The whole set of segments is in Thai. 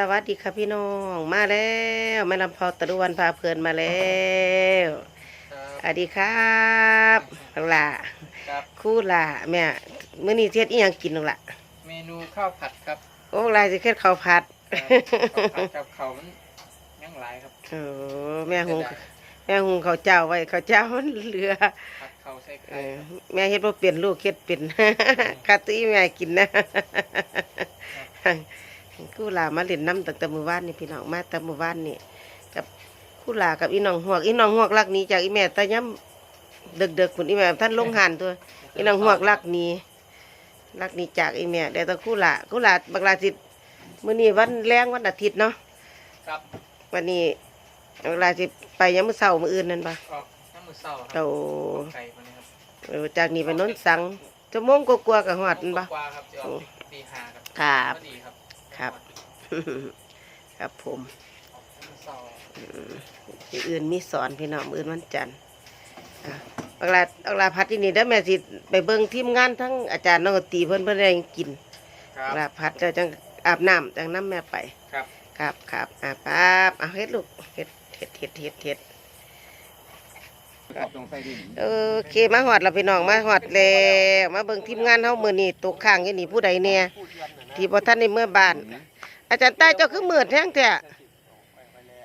สวัสดีค่ะพี่น้องมาแล้วแม่ลำพอตะลุวันพาเพลินมาแล้วสวัสดีครับน้องหล่ะครับคู่หล่ะแม่มื้อนี้เทียดอีหยังกินน้องหล่ะเมนูข้าวผัดครับโอ้ลายสิเค็ดข้าวผัดเอ่อข้าวผัดกับเขาวมันยังหลายครับโอ้แม่หุงแม่หุงข้าวเจ้าไว้ข้าวเจ้ามันเหลือผัดเขาวใส่เอไข่อแม่เฮ็ดบ่เป็นลูกเฮ็ดเป็นคาตุยแม่กินนะ คู่หลามาเล่นน้ำตั้งแต่มื้อวานนี่พี่น้องมาแต่มื้อวานนี่กับคู่หลากับอีน้องหวกอีน้องหวกรักนี้จากอีแม่ตะย้ำเด็กๆพุ่นอีแม่ท่านลงหานตัวอีน้องหวกรักนี้รักนี้จากอีแม่แต่ตะคู่หลาคู่หลาบักลาสิมื้อนี้วันแรงวันอาทิตย์เนาะครับวันนี้บักลาสิไปยามมื้อเช้ามื้ออื่นนั่นปะออกน้ำมือเศร้าคโตรับไก่คนนี้ครับเออจากนี้ไปโน้นสังชั่วโมงกว่าๆก็ฮอดนั่นปะ กว่าครับจะออกตีห้าครับครับ พอดีครับครับ ครับผมออกน้ำมือเศร้ามื้ออื่นมีสอนพี่น้องมื้ออื่นวันจันทร์อะเอาลาเอาลาพัดที่นี่เด้อแม่สิไปเบิ่งทีมงานทั้งอาจารย์น้องดนตรีเพิ่นเพิ่นได้หยังกินครัเอาบลาพัดเจ้าจังอาบน้ำจังน้ำแม่ไป ครับ ครับครับอะป๊าบเอาเฮ็ดลูกเฮ็ดเฮ็ดเฮ็ดเฮ็ดเฮ็ดตรงใส่ดินเออโอเคมาฮอดแล้วพี่น้องมาฮอดแล้วมาเบิ่งทีมงานเฮามื้อนี้ตกข้างอยู่นี่ผู้ใดเนี่ยที่บ่ทันได้เมื่อบ้าน อาจารย์ใต้เจ้าคือมืดแท้งแท้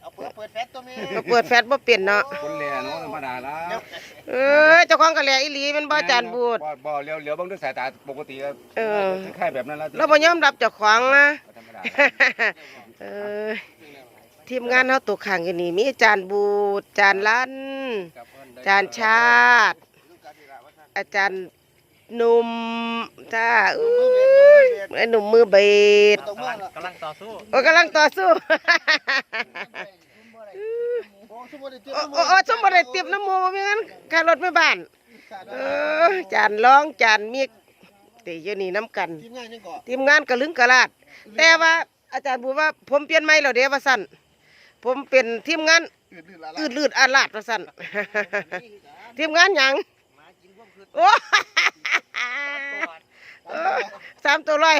เอาเปิดเปิดแฟตตัวนี้ก็เปิดแฟลชบ่เป็นเนาะคนแหล่เนาะธรรมดาละเออเจ้าของก็แลอีหลีแมันบ่อาจารย์บูด บ่บ่เลี้ยวเลี้ยวเบางด้วยสายตาปกติก็เออ คล้ายๆแบบนั้นแล้วเราบ่ยอมรับเจ้าของนะ ธรรมดาเออทีมงานเฮาตกข้างอยู่นี่มีอาจารย์บูดอาจารย์ลันอาจารย์ชาติ อาจารย์ หนุ่มจ้าอุ้ยไอ้หนุ่มมือเบสตรงเมื่อกำลังต่อสู้โอ้กำลังต่อสู้ โอ้สมมุติเจ็บโอ้โอ้โอ้สมบ่ได้เตรียมน้ำหมูบ่มีงั้นค่ารถไม่บ้านเออจานร้องจานมีติอยู่นี่น้ำกันทีมงานยังเกาะทีมงานกระลึงกระลาด แต่ว่าอาจารย์บอกว่าผมเปลี่ยนไม่แล้วเด้ว่าสั่นผมเป็นทีมงานอืดๆละอืดลืดอาลาดว่าสั่นทีมงานหยัง โอ้เออสามตัวร้อย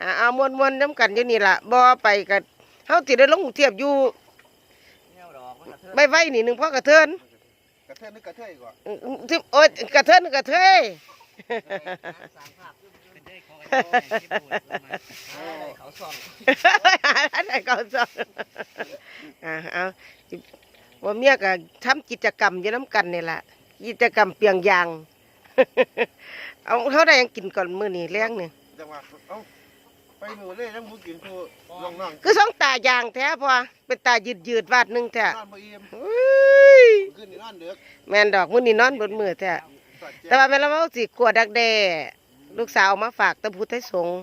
อ่าเอามวนมวนๆน้ำกันอยู่นี่ล่ะบ่ไปกันเฮาสิได้ลงกรุงเทียบอยู่ใบไว้นี่หนึ่งพ่อกระเทินกระเทยนึกกระเทยก่อนอืมที่โอ้ยกระเทินกระเทยเขาส่องอันไหนก็สอนอ่าเอาว่าเมียก็ทำกิจกรรมอยู่น้ำกันนี่แหละ กิจกรรมเปียงยาง เอาเขาได้หยังกินก่อนมื้อนี้แรงนี่จังหวะเอ้าไปหนูเลยน้ำมูกินผู้น้องๆคือสองตายางแท้พอเป็นตายืดยืดๆวาดหนึงแท้นอนบ่อิ่มอุ้ยขึ้นนี่นอนเด้อแม่นดอกมื้อนี้นอนเบนมือแท้สอดแต่แจ้งว่าแม่นละเมาสิกลัวดักแด้ลูกสาวเอามาฝากตะพุทธสงฆ์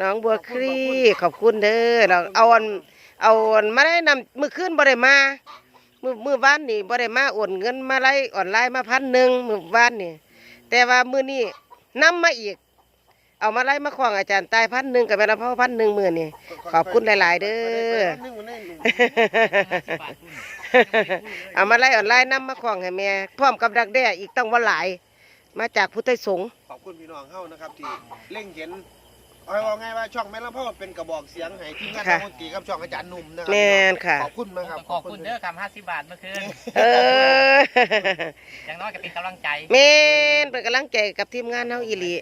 น้องบัวครีขอบคุณเด้อเราเอาอันเอาอันมาได้นำมือขึ้นบ่ได้มา มือมือวานนี่บ่ได้มาโอนเงินมาไล่ออนไลน์มาพันหนึ่งมือวานนี่แต่ว่ามือนี้นำมาอีก เอามาไล่มาขวางอาจารย์ตายพันหนึ่งกับแม่ละพ่อพันหนึ่งมือนี่ขอบคุณหลาย ๆ เด้อเอามาไล่ออนไลน์นำมาขวางให้แม่พร้อมกับดักแด้อีกตั้งว่าหลาย มาจากพุทธสงฆ์ขอบคุณพี่น้องเฮานะครับที่เร่งเห็น เอาว่าไงว่าช่องแม่ลำพ่อเป็นกระบอกเสียงให้ทีมงานนักดนตรีกับช่องอาจารย์หนุ่มนะครัแม่นค่ะ ขอบคุณนะครับขอบคุณเด้อคำห้าสิบบาทเมื่อคืน เอออย่างน้อยก็เป็นกำลังใจ แม่นเป็นกำลังใจกับทีมงานเฮาอีหลี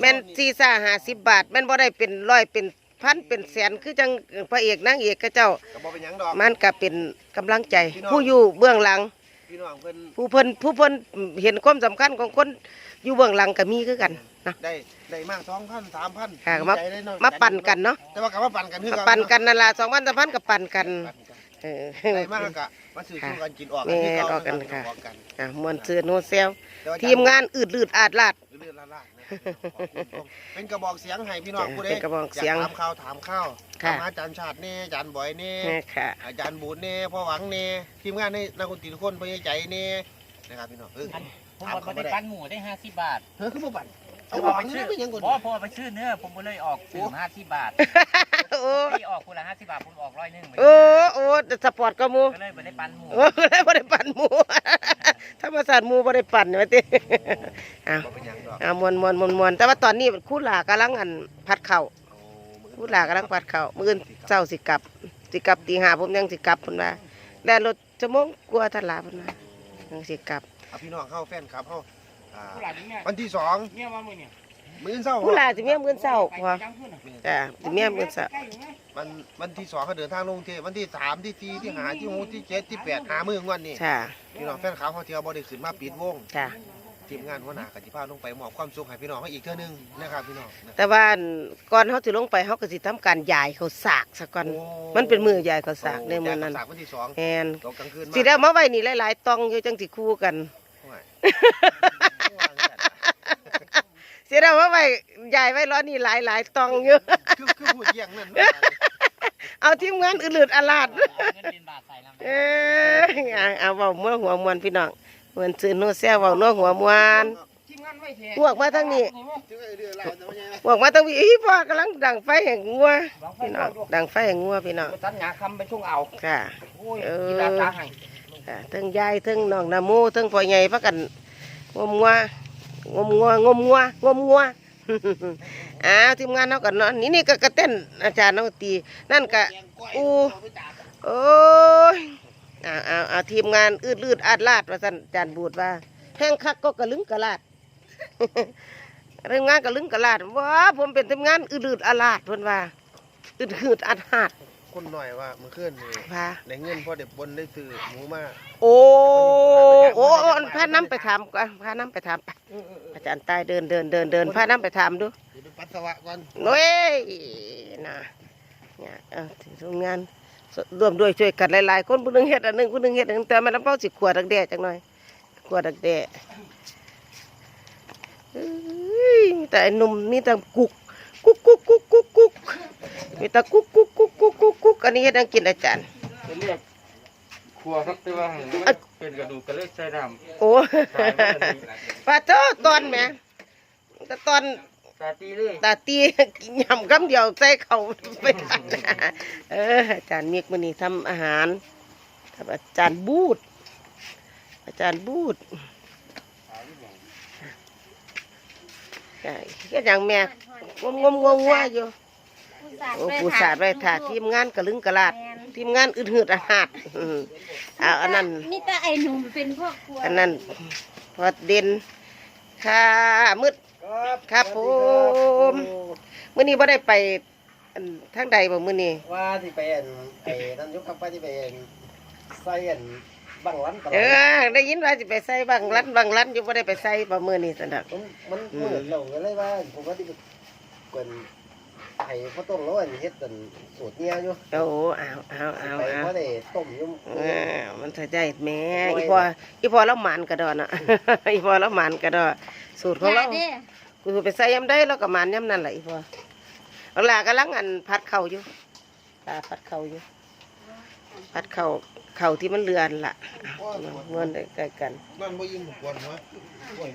แม่นซีซ่าหาสิบบาท แม่นบ่ได้เป็นร้อยเป็นพันเป็นแสนคือจังพระเอกนางเอกกระเจ้าก็บ่เป็นหยังดอก มันก็เป็นกำลังใจผู้อยู่เบื้องหลัง พี่น้องเพิ่นผู้เพิ่นผู้เพิ่นเห็นความสำคัญของคนอยู่เบื้องหลังก็มีคือกัน นะได้ได้มาก2,000 3,000ค่ะมาดีใจเลยเะมาปั่นกันเนาะแต่ว่าก็มาปั่นกันคือมาปั่นกันนั่นล่ะสองพันสามพันก็ปั่นกันปั่นกันเออได้มากแล้วก็มาซื้อชูกันกินออกแม่คือเก่าออกกันนะค่ะออกกันอะมวนซื้อโนเซลแต่ว่ทีมงานอืดลืดอาดลาดเรื่องละลาดนะครับเป็นกระบอกเสียงให้พี่น้องผู้ใดเป็นกระบอกเสียงากถามข่าวถามข้าวค่ะถามหาอาจารย์ชาติแน่อาจารย์บอยแน่แม่ค่ะอาจารย์บูดแน่พ่อหวังแน่ทีมงานในนักดนตรีทุกคนพยายใจแน่นะครับพี่น้องเออผมบอกว่าได้ปั้นหมูได้ห้าสิบบาทเธอคือบ่ปั่น เอาหวังนี่เป็นหยังก่อนเพราะพอไปซื้อเนื้อผมก็เลยออกซื้อห้าสิบบาทโอ้พี่ออกคนละห้าสิบบาทผมออกร้อยหนึ่งโอ้โอ้สปอร์ตก็หมูก็เลยไม่ได้ปั้นหมูโอ้ได้บ่ได้ปั่นหมูธรรมศาสตร์หมูบ่ได้ปั่นว่าติอ้าวบ่เป็นหยังดอกอ่ามวนมวนมวนมวนแต่ว่าตอนนี้คู่หลากำลังอันพัดเข่าวโอ้มือผู้หลากำลังปัดเขาวมื้ออื่นเจ้าสิกลับสิกลับตีห้าผมยังสิกลับเพิ่นว่าแล้วรถจะมงกลัวาทันหลาเพิ่นว่ายังสิกลับเอาพี่น้องเข้าแฟนครับเข้า อ่าผู้หลานนี่เนี่ยวันที่สองเนี่ยมามื้อเนี่ยมื้อเช้าผู้หลาสิเมียมื้อเช้าพอจังขึ้นน่ะจ้ะสิเมียมื้อเช้าใกล้อยู่ไหมวันวันที่สองเขาเดินทางลงเทพวันที่สามที่สี่ที่หาที่หกที่เจ็ดที่แปดหามื้องวันนี้จ้ะพี่น้องแฟนคลับเขาเที่ยวบ่ได้ขึ้นมาปิดวงจ้ะทีมงานหัวหน้ากติภาพลงไปมอบความสุขให้พี่น้องเขาอีกเท่านึงนะครับพี่น้องนะแต่ว่าอันก่อนเฮาสิลงไปเฮาก็สิทำการย้ายเขาวสากซะก่อนโอ้มันเป็นมือย้ายเขาวสากในมื้อนั้นสากวันที่สองแม่นตกกลางคืนสิได้เอามาไว้นี่หลายๆตองอยู่จังสิคู่กัน โอ้ยสิได้ เอามาไว้ย้ายไว้ร้อนนี่หลายๆตองอยู่คือคือพูดเยี่ยงนั่นเอาทีมงานอื่นๆอลาดเอาเงินเดือนบาทใส่ลำเอ้ยเอาเอาเว้ามั่วหัวมวนพี่น้องเหมือนซื้อโน้แซ่เว้านัวหัวมวนทีมงานไว้แท้พวกมาทางนี้ถึงไอ้เดือดเราจะมาไงพวกมาทางนี้อีพ่อกำลังดังไฟแห่งงัวพี่น้องดังไฟแห่งงัวพี่น้องตัดหญ้าคำเป็นช่วงเอาค่ะโอ้ยเออกีฬาตาให้ค่ะทั้งยายทั้งน้องนาโมทั้งพ่อใหญ่พักกันงมงัว งมงัวงมงัวงมงัวอ้าวทีมงานเขากันเนาะนี่นี่ก็กระเต้นอาจารย์นักดนตรีนั่นก็อู้โอ้ยอ้าวอ้าวอ้าวทีมงานอืดลืดอาดลาดว่าสันอาจารย์บูดว่าแห้งคักก็กระลึงกระลาดเรื่องงานกระลึงกระลาดว้าผมเป็นทีมงานอืดลืดอาดลาดเพิ่นว่าอืดหืดอาดหาดคนหน่อยว่าเมื่อคืนนี่ว่าได้เงินพอเด็บบนได้ซื้อหมูมาโอ้โอ้โอ้พาน้ำไปถามก่อนพาน้ำไปถามไปอาจารย์ตายเดินเดินเดินเดินพาน้ำไปถามดูเดี๋ยวไปปัสสาวะก่อนโอ้ยนะเนี่ยเออทำงานร่วมด้วยช่วยกันหลายๆคนผู้หนึงเฮ็ดอันหนึงผู้หนึงเฮ็ดอันหนึงแต่แม่ลำเป้าสิขวดดักแด่จังหน่อยขวดดักแด่เอ้ยมีแต่ไอ้หนุ่มมีแต่กุกกุกกุกกุกกุกกุกมีแต่กุกกุกกุกกุกกุกกุกอันนี้เฮ็ดอังกินอาจารย์เรียก ครัวครับแต่ว่าเป็นกระดูกกระเล็กใส่ดโอ้ปลาโตตอนแหม่แต่ตอนำตาตีเลยตาตีกินยำคำเดียวใส่เขาไปทันเอออาจารย์มีกมือนี้ทำอาหารครับอาจารย์บูดอาจารย์บูดใช่ก็อย่างแม่งมงมงงว่าอยู่โอ้ผู้สาดไว้ถ่าทีมงานกระลึงกระลาด ทีมงานอึดหืดอาหาดอืมเอาอันนั้น นี่แต่ไอ้หนุ่มเป็นพ่อครัวอันนั้นพอเด่นค่ะมืด ครับผม มื้อนี้บ่ได้ไปอันทางใดบ่มื้อนี้ ว่าที่เป็นไอ้นั่นยกกับไปที่เป็นใส่อันบังลันตลอเอดอได้ยินว่าสิไปใส่บางรันบางรันอยู่บ่ได้ไปใส่บ่มื้อนี้ซั่นดอกมันมันเหมือนเราก็เลยว่าผมว่าที่เป็น ไข่ข้าวต้มแล้วอันเฮ็ดเป็นสูตรเนี้ยอยู่โอ้เอาเอาเอาไปเอาเพราะได้ต้มอยู่เออมันถ้าใจแหม่อีพออีพอเราหมานกระดอนน่ะ อีพอเราหมานกระดอสูตรของเราย่าเด้กูไปใส่ยำได้แล้วก็หมานยำนั่นแหละอีพอเอาล่ะกำลังอันพัดเข่าอยู่ตาพัดเข่าอยู่ พัดเข่าเข่าที่มันเลือนล่ะเงินใกล้กันนอนบ่ยิ้มปวดหัวปวด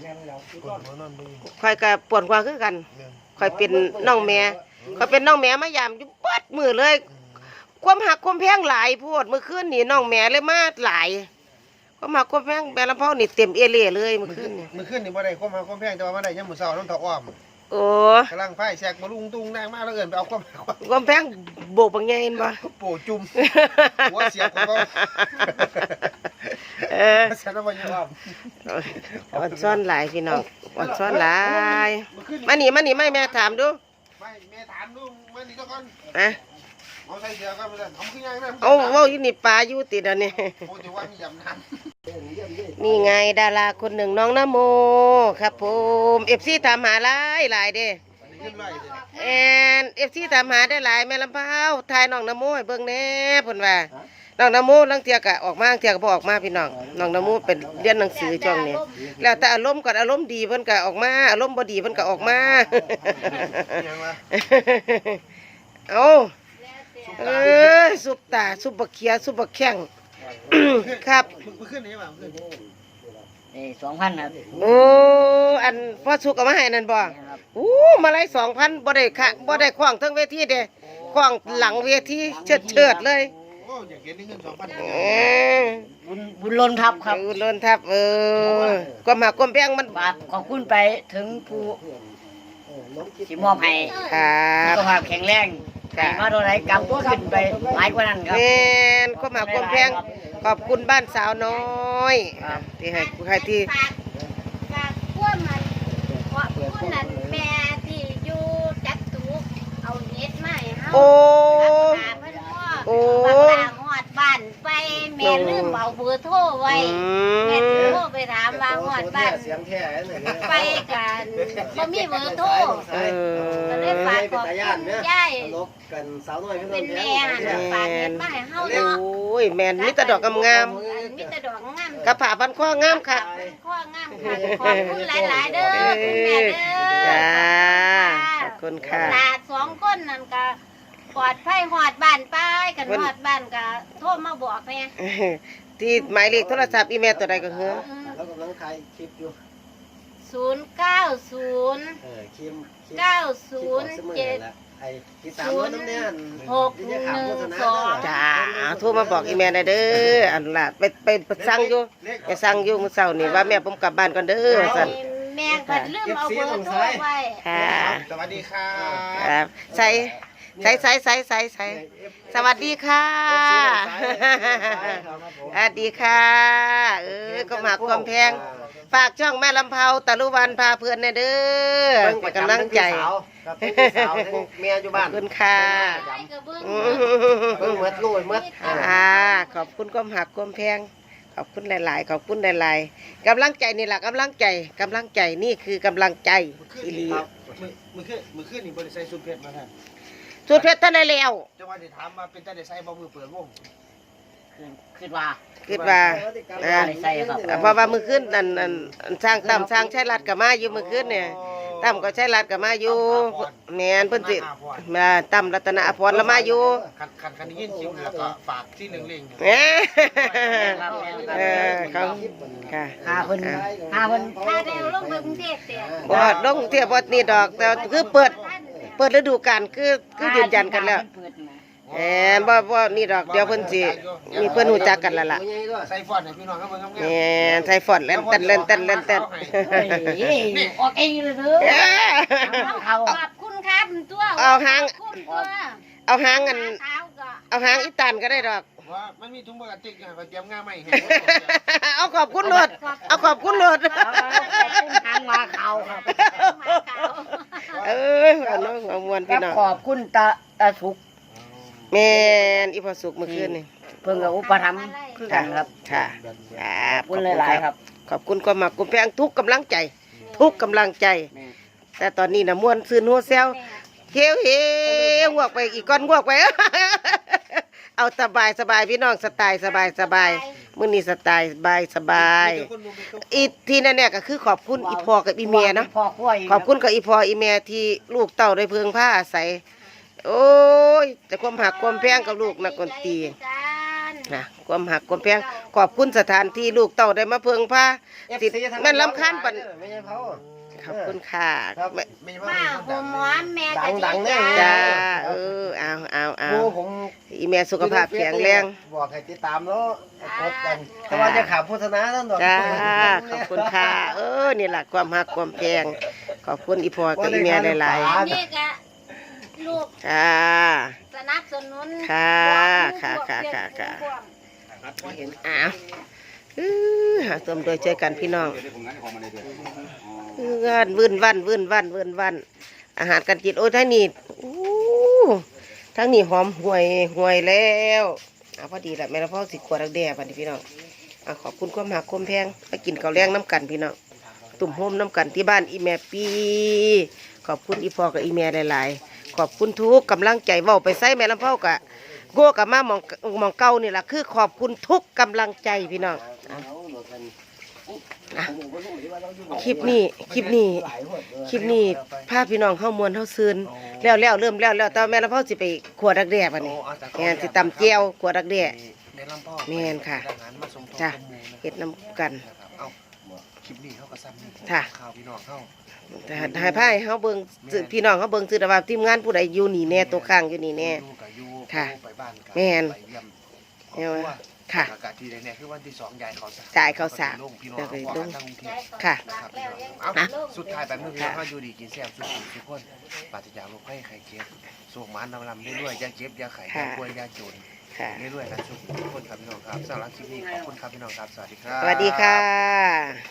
หัวนอนบ่ยิ้มคอยกับปวดกว่าคือกันแม่นคอยเป็นน้องแม่ คอยเป็นน้องแม่มายามอยู่เปัดมือเลย ความหักความแพงหลายโพดเมื่อคืนนี่น้องแม่เลยมาหลาย ความหักความแพงแม่ลำเผานี่เต็มเอเล่เลยเมื่อคืนนี่มื้อคืนนี่บ่ได้ความมาความแพงแต่ว่ามาได้ยามมื้อเช้าน้ำเตาอ้อมโอ้กำลังไฟแซกมาลุงตุงแรงมากแล้วเอิ้นไปเอาความความความแพงโบกบางไงเห็นบ่ โปจุ่มหัวเสียของเขาเออเสียน้ำมันอ้อมอ่อนซ่อนหลายพี่น้องอ่อนซ่อนหลายเมื่อคืนมานี่มานี่ไม่แม่ถามดูไม่ แม่ถามดูมานี่เจ้าก่อนนะเอาใส่เสื้อก่อนมาเลยเอาขึ้นยังนะเอาเว้าอยู่นี่ปลาอยู่ติดอันนี้ โอ้ยว่ามียำน้ำนี่ไงดาราคนหนึ่งน้องนโมครับผมเอฟซีถามหาหลายหลายเด้ขึ้นไล่เลยแอนเอฟซีถามหาได้หลายแม่ลำเผาทายน้องนโมให้เบิ่งแหน่เพิ่นว่า น้องนโมลังเทียกะออกมาลังเทียก็บ่ออกมาพี่น้องน้องนโมเป็นเรียนหนังสือช่วงนี้แล้วแต่อารมณ์ก่อนอารมณ์ดีเพิ่นก็ออกมาอารมณ์บ่ดีเพิ่นก็ออกมายังวะเอาเออซุปตาซุปบักเขียซุปบักแข้งครับเมื่อคืนนี้ป่ะเมื่อคืนนี่สองพันครับโอ้อันพ่อสุกเอามาให้นั่นบ่อู้มาไล่สองพันบ่ได้ค่ะบ่ได้ขว้างทั้งเวทีเด้ขว้างหลังเวทีเชิดเชิดๆเลย โอ้อยากเห็นเงินสองพันเออบุญบุญล้นทับครับเออล้นทับเออความหักความแพงมันฝากขอบคุณไปถึงผู้สิมอบให้ครับสุขภาพแข็งแรงจ้ะให้มาเท่าไหรกำตัวขึ้นไปหลายกว่านั้นครับแม่นก็มาความแพงขอบคุณบ้านสาวน้อยครับที่ให้ให้ที่ฝากฝากพวกมันเพราะผู้นั้นแม่ที่อยู่จัดตูเอาเน็ตมาให้เฮา โอ้ ฝากเพิ่นพ่อ โอ้ บักลาฮอดบ้านไป แม่ลืมเอาเบอร์โทรไว้อืแม่มสิโทรไปถามว่าฮอดบ้านเสียงแท้เนี่ยไปกันบ่มีเบอร์โทรเอก็อเลยฝากขอบคุณยายลบกันสาวน้อยเป็นแม่หั่นฝากเน็ตมาให้เฮาโอเนาะ้ยแม่นมีแต่ดอกงามอันมีแต่ดอกงามๆกระผาพันข้องามค่ะข้องามค่ะขอบคุณหลายๆเด้อคุณแม่เด้อจ้าขอบคุณค่ะหลานสองคนนั่นก็ ปลอดภัยหอดบ้านไปกันหอดบ้านก็โทรมาบอกแม่ที่หมายเลขโทรศัพท์อีเมลตัวใดก็เหรอแล้วกำลังถ่ายคลิปอยู่ศูนย์เก้าศูนย์เออคลิปคลิปเก้าคลิศูปนย์สมือเจ็ดละไอ้ที่ตามรถน้ำเนี่ยหกหนึ่งสองจ้าเอาโทรมาบอกอีเมลได้เด้ออันล่ะไปไปไปสั่งอยู่ไปสั่งอยู่มื้อเช้านี่ว่าแม่ผมกลับบ้านก่อนเด้อสั่นแม่ก็ลืมเอาเบอร์โทรไว้ค่ะสวัสดีครับครับใส่ ใส่ใส่ใส่ใส่ใส่สวัสดีค่ะสวัสดีค่ะ เออก็มาความแพง ฝากช่องแม่ลำเผาตะลุวันพาเพื่อนในเด้อเป็นกำลังใจครับเป็นสาวทั้งเมียอยู่ขอบ้าบนคุณค่ะไปกับเบิ้งอืเพิ่งมเมื่อลูกเมื่ออ่าขอบคุณก้มหักก้มแพงขอบคุณหลายๆขอบคุณหลายๆกำลังใจนี่แหละกำลังใจกำลังใจนี่คือกำลังใจอีหลีครับมือมือขึ้นมือขึ้นนี่บริษัทสุดเพชรมาท่า นสุดเพชรท่านได้แล้วจังหวะที่ถามมาเป็นแต่ได้ใส่บ่มือเปิดวงคิดว่าคิดว่าอ่าใส่ครับเพราะว่ามือขึ้นอันอันอันสร้างตั้มสร้างใช้รัดกับมาอยู่มือขึ้นเนี่ยตั้มก็ใช้รัดกับมาอยู่แมนเพิ่นสิมาตั้มรัตนอภรณ์ละมาอยู่คันคันคันนี้ยินคิวแล้วก็ฝากที่หนึ่งเล่งแหมเออเขาค่ะหาเพิ่นหาเพิ่นถ้าเร็วลงไปกรุงเทพเสียบ่ลงเทียบบ่นี่ดอกแต่คือเปิดท่าน เนี่ยเปิดฤดูกาลคือคือยืนยันกันแล้วเปิดนะแหมบ่บ่นี่ดอกเดี๋ยวเพิ่นสิมีเพิ่นรู้จักกันแล้วล่ะใส่ฟอนให้พี่น้องครับเบิ่งครับแหมใส่ฟอนต์เล่นเต้นเล่นเต้นเล่นเต้นเฮ้ยออกเองเลยเด้อเอ้ยเอาขอบคุณครับตัวเอาหางขอบคุณตัวเอาหางอันเท้าก็เอาหางอีตานก็ได้ดอก ว่ามันมีถุงพลาสติกอย่างก็เตรียมง่ายไหมเอาขอบคุณโลดเอาขอบคุณโลดทางมาเขาครับมาขาวเออเอาน้องเอามวนพี่น้องขอบคุณตาตาสุกแม่นอีพอสุกเมื่อคืนนี่เพิ่งกับอุปถัมภ์คือกันครับค่ะครับขอบคุณหลายๆครับ ขอบคุณความมากกุมแพงทุกกำลังใจ ทุกกำลังใจ แต่ตอนนี้นะม่วนซื่นหัวเซลเฮียวเฮียวงวกไปอีกก้อนงวกไป เอาสบายสบายพี่น้องสไตล์สบายสบายมื้อนี้สไตล์สบายสบาย อีที่นั่นเนี่ยก็คือขอบคุณอีพ่อกับอีเมียเนาะพ่อครัวกขอบคุณกับอีพ่ออีเมียที่ลูกเต่าได้เพิงผ้าอาศัยโอ้ยแต่ความหักความแพงกับลูกนักดนตรีนะความหักความแพงขอบคุณสถานที่ลูกเต่าได้มาเพิงผ้าติดแม่นลำคาญปันไม่ใช่เขาขอบคุณค่ะครับแม่ไม่มาว่าหัวหมอแม่ก็ดังๆดีแน่ใจจ้าเออเอาเอาเอาครูผมอีเมียสุขภาพแข็งแรง บอกให้ติดตามแล้วกดกันเพราะว่าจะขาดโฆษณาแล้วหนอกจ้าขอบคุณค่ะ เออนี่แหละความหักความแพงขอบคุณอีพ่อกับอีเมียหลายอันนี้ก็ลูกๆจ้าสนับสนุนค่ะบอกค่ะลูกค่ะบอกค่ะค่ะเพื่อนอ้าวอื้อ หาตมโดยใจกันพี่น้องเงินวื่นวันวื่นวันวื่นวัน อาหารกันกินโอ้ทั้งนี้อู้ทั้งนี้หอมห่วยห่วยแล้วเอาพอดีแหละแม่ละพ่อสิขวดรักแด่บัดนี้พี่น้องอขอบคุณความหักความแพงไปกินข้าวแรงน้ำกันพี่น้องตุ่มโฮมน้ำกันที่บ้านอีแม่ปี ขอบคุณอีพ่อกับอีแม่หลาย ๆ ขอบคุณทุกกำลังใจว้าไปใส่แม่ลำเผากับโก้กับมาหมองหมองเก่านี่แหละคือขอบคุณทุกกำลังใจพี่น้องอะอะ คลิปนี้คลิปนี้คลิปนี้พาพี่น้องเข้ามวนเข้าซืนแล้วแล้วเริ่มแล้วแล้วแต่ว่าแม่ลำเผาสิไปขวดรักแด่บัดนี้แม่นสิตำเจียวขวดรักแด่ในลำพ่อแม่นค่ะทหารมาส่งต่อจ้ะข้อมูลนะครับเฮ็ดน้ำกันเอาคลิปนี้เขาก็ซ้ำนี่ค่ะข่าวพี่น้องเขาแต่หายไพ่เฮาเบิ่งซื้อพี่น้องเฮาเบิ่งซื้อแต่ว่าทีมงานผู้ใดอยู่นี่แน่ตัวข้างอยู่นี่แน่อยู่กับอยู่ค่ะไปบ้านกับแม่นไปเยี่ยม ครอบแม่นครัววค่ะ อากาศที่แน่ๆคือวันที่สองยายเขาสารจ่ายข้าวสารลงพี่น้องแล้วก็เขาลของกันทั้งกรุงเทพ ค่ะครับพี่น้องเอาอะสุดท้ายแบบนี้พี่น้องเขาอยู่ดีกินแซ่บสุดๆทุกคนปราศจากโรคภัยไข้เจ็บสุขมันลำลำเรื่อยๆอยาเจ็บอยาไข้อยาป่วยอยาจนค่ะ เรื่อยๆกันทุกคนครับพี่น้องครับสำหรับคลิปนี้ขอบคุณครับพี่น้องครับ สวัสดีครับ สวัสดีค่ะ